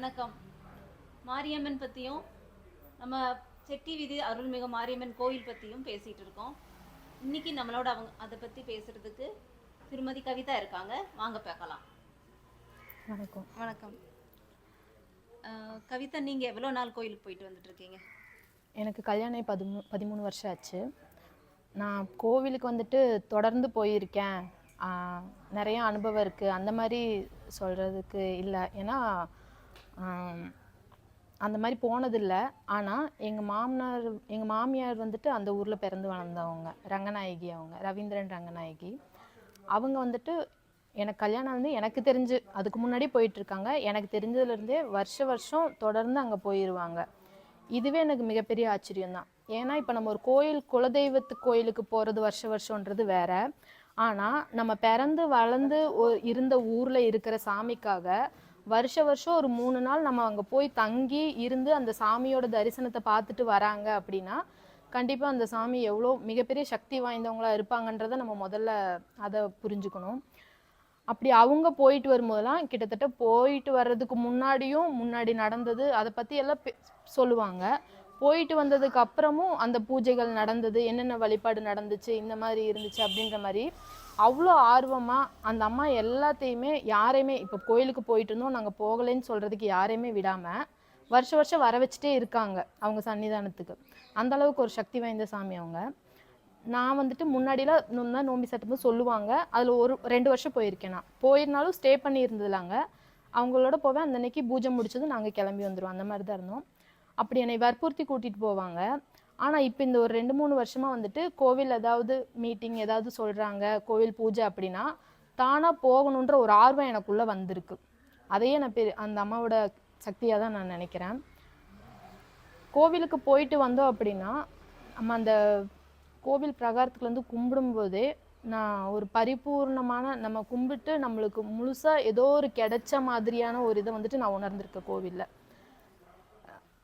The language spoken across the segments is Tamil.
வணக்கம். மாரியம்மன் பற்றியும் நம்ம செட்டி வீதி அருள்மிகு மாரியம்மன் கோயில் பற்றியும் பேசிகிட்டு இருக்கோம். இன்னைக்கு நம்மளோட அவங்க அதை பற்றி பேசுகிறதுக்கு திருமதி கவிதா இருக்காங்க. வாங்க பார்க்கலாம். வணக்கம். வணக்கம். கவிதா நீங்கள் எவ்வளோ நாள் கோயிலுக்கு போயிட்டு வந்துட்டு இருக்கீங்க எனக்கு கல்யாணம் பதிமூ பதிமூணு வருஷம் ஆச்சு. நான் கோவிலுக்கு வந்துட்டு தொடர்ந்து போயிருக்கேன். ஆஹ், நிறைய அனுபவம் இருக்குது அந்த மாதிரி சொல்கிறதுக்கு இல்லை. ஏன்னா அந்த மாதிரி போனதில்லை. ஆனால் எங்கள் மாமனார் எங்கள் மாமியார் வந்துட்டு அந்த ஊரில் பிறந்து வளர்ந்தவங்க ரங்கநாயகி அவங்க ரவீந்திரன் ரங்கநாயகி. அவங்க வந்துட்டு எனக்கு கல்யாணம் வந்து எனக்கு தெரிஞ்சு அதுக்கு முன்னாடி போயிட்டுருக்காங்க. எனக்கு தெரிஞ்சதுலேருந்தே வருஷ வருஷம் தொடர்ந்து அங்கே போயிடுவாங்க இதுவே எனக்கு மிகப்பெரிய ஆச்சரியம் தான். ஏன்னா இப்போ நம்ம ஒரு கோயில் குலதெய்வத்து கோயிலுக்கு போகிறது வருஷ வருஷன்றது வேற. ஆனால் நம்ம பிறந்து வளர்ந்து இருந்த ஊரில் இருக்கிற சாமிக்காக வருஷ வருஷம் ஒரு மூணு நாள் நம்ம அங்கே போய் தங்கி இருந்து அந்த சாமியோட தரிசனத்தை பார்த்துட்டு வராங்க அப்படின்னா கண்டிப்பாக அந்த சாமி எவ்வளோ மிகப்பெரிய சக்தி வாய்ந்தவங்களா இருப்பாங்கன்றதை நம்ம முதல்ல அதை புரிஞ்சுக்கணும். அப்படி அவங்க போயிட்டு வரும்போதெல்லாம் கிட்டத்தட்ட போயிட்டு வர்றதுக்கு முன்னாடியும் முன்னாடி நடந்தது அதை பற்றி எல்லாம் சொல்லுவாங்க. போயிட்டு வந்ததுக்கு அப்புறமும் அந்த பூஜைகள் நடந்தது என்னென்ன வழிபாடு நடந்துச்சு இந்த மாதிரி இருந்துச்சு அப்படின்ற மாதிரி அவ்வளோ ஆர்வமாக அந்த அம்மா எல்லாத்தையுமே யாரையுமே இப்போ கோயிலுக்கு போயிட்டு இருந்தோம் நாங்கள் போகலைன்னு சொல்கிறதுக்கு யாரையுமே விடாமல் வருஷம் வருஷம் வர வச்சுட்டே இருக்காங்க அவங்க சன்னிதானத்துக்கு. அந்த அளவுக்கு ஒரு சக்தி வாய்ந்த சாமி அவங்க. நான் வந்துட்டு முன்னாடிலாம் இன்னும் நோம்பி சட்டமும் சொல்லுவாங்க. அதில் ஒரு ரெண்டு வருஷம் போயிருக்கேன் நான். போயிருந்தாலும் ஸ்டே பண்ணி இருந்ததுலாங்க அவங்களோட போவேன். அந்த அன்னைக்கு பூஜை முடிச்சதும் நாங்கள் கிளம்பி வந்துடுவோம் அந்த மாதிரி தான் இருந்தோம். அப்படி என்னை வற்புறுத்தி கூட்டிகிட்டு போவாங்க. ஆனால் இப்போ இந்த ஒரு ரெண்டு மூணு வருஷமாக வந்துட்டு கோவில் ஏதாவது மீட்டிங் ஏதாவது சொல்கிறாங்க கோவில் பூஜை அப்படின்னா தானாக போகணுன்ற ஒரு ஆர்வம் எனக்குள்ளே வந்திருக்கு. அதையே நான் பெரிய அந்த அம்மாவோட சக்தியாக தான் நான் நினைக்கிறேன். கோவிலுக்கு போயிட்டு வந்தோம் அப்படின்னா நம்ம அந்த கோவில் பிரகாரத்துக்குலேருந்து கும்பிடும்போதே நான் ஒரு பரிபூர்ணமான நம்ம கும்பிட்டு நம்மளுக்கு முழுசாக ஏதோ ஒரு கிடைச்ச மாதிரியான ஒரு இதை வந்துட்டு நான் உணர்ந்திருக்கேன் கோவிலில்.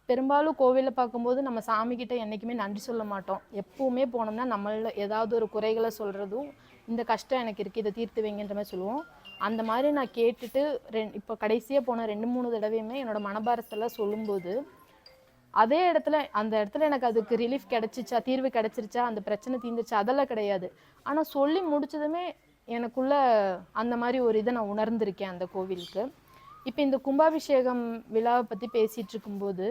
பெரும்பாலும் கோவிலில் பார்க்கும்போது நம்ம சாமிக்கிட்ட என்றைக்குமே நன்றி சொல்ல மாட்டோம். எப்பவுமே போனோம்னா நம்மள ஏதாவது ஒரு குறைகளை சொல்கிறதும் இந்த கஷ்டம் எனக்கு இருக்குது இதை தீர்த்து வைங்கன்ற மாதிரி சொல்லுவோம். அந்த மாதிரி நான் கேட்டுட்டு ரெண் இப்போ கடைசியாக போன ரெண்டு மூணு தடவையுமே என்னோட மனபாரத்தெல்லாம் சொல்லும்போது அதே இடத்துல அந்த இடத்துல எனக்கு அதுக்கு ரிலீஃப் கிடச்சிச்சா தீர்வு கிடச்சிருச்சா அந்த பிரச்சனை தீர்ந்துச்சா அதெல்லாம் கிடையாது. ஆனால் சொல்லி முடிச்சதுமே எனக்குள்ள அந்த மாதிரி ஒரு இதை நான் உணர்ந்திருக்கேன் அந்த கோவிலுக்கு. இப்போ இந்த கும்பாபிஷேகம் விழாவை பற்றி பேசிகிட்டு இருக்கும்போது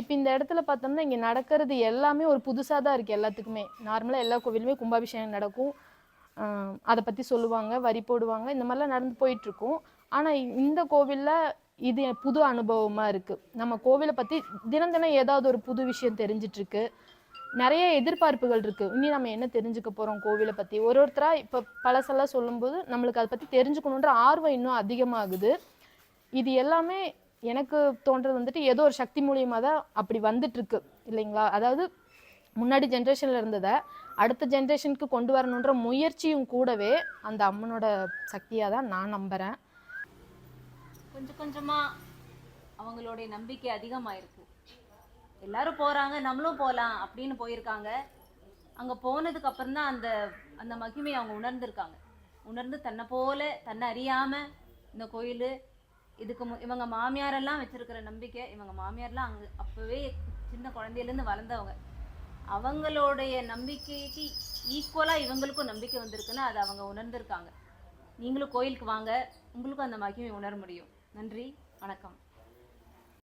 இப்போ இந்த இடத்துல பார்த்தோம்னா இங்கே நடக்கிறது எல்லாமே ஒரு புதுசாக தான் இருக்குது எல்லாத்துக்குமே. நார்மலாக எல்லா கோவிலுமே கும்பாபிஷேகம் நடக்கும். அதை பற்றி சொல்லுவாங்க வரி போடுவாங்க இந்த மாதிரிலாம் நடந்து போயிட்டுருக்கும் ஆனால் இந்த கோவிலில் இது புது அனுபவமாக இருக்குது நம்ம கோவிலை பற்றி தினம் தினம் ஏதாவது ஒரு புது விஷயம் தெரிஞ்சிட்ருக்கு நிறைய எதிர்பார்ப்புகள் இருக்குது இனி நம்ம என்ன தெரிஞ்சுக்க போகிறோம் கோவிலை பற்றி ஒரு ஒருத்தராக இப்போ பழசெல்லாம் சொல்லும்போது நம்மளுக்கு அதை பற்றி தெரிஞ்சுக்கணுன்ற ஆர்வம் இன்னும் அதிகமாகுது. இது எல்லாமே எனக்கு தோன்றது வந்துட்டு ஏதோ ஒரு சக்தி மூலியமாக தான் அப்படி வந்துட்டு இருக்கு இல்லைங்களா? அதாவது முன்னாடி ஜென்ரேஷனில் இருந்ததை அடுத்த ஜென்ரேஷனுக்கு கொண்டு வரணுன்ற முயற்சியும் கூடவே அந்த அம்மனோட சக்தியாக தான் நான் நம்புகிறேன் கொஞ்சம் கொஞ்சமாக அவங்களுடைய நம்பிக்கை அதிகமாயிருக்கு. எல்லாரும் போகிறாங்க நம்மளும் போகலாம் அப்படின்னு போயிருக்காங்க. அங்கே போனதுக்கு அப்புறம் தான் அந்த அந்த மகிமையை அவங்க உணர்ந்திருக்காங்க. உணர்ந்து தன்னை போல தன்னை அறியாமல் இந்த கோயில் இதுக்கு மு- இவங்க மாமியாரெல்லாம் வச்சிருக்கிற நம்பிக்கை இவங்க மாமியார்லாம் அங்கே அப்போவே சின்ன குழந்தையிலேருந்து வளர்ந்தவங்க. அவங்களுடைய நம்பிக்கைக்கு ஈக்குவலாக இவங்களுக்கும் நம்பிக்கை வந்திருக்குன்னு அதை அவங்க உணர்ந்திருக்காங்க. நீங்களும் கோயிலுக்கு வாங்க உங்களுக்கும் அந்த மகிமை உணர முடியும். நன்றி வணக்கம்.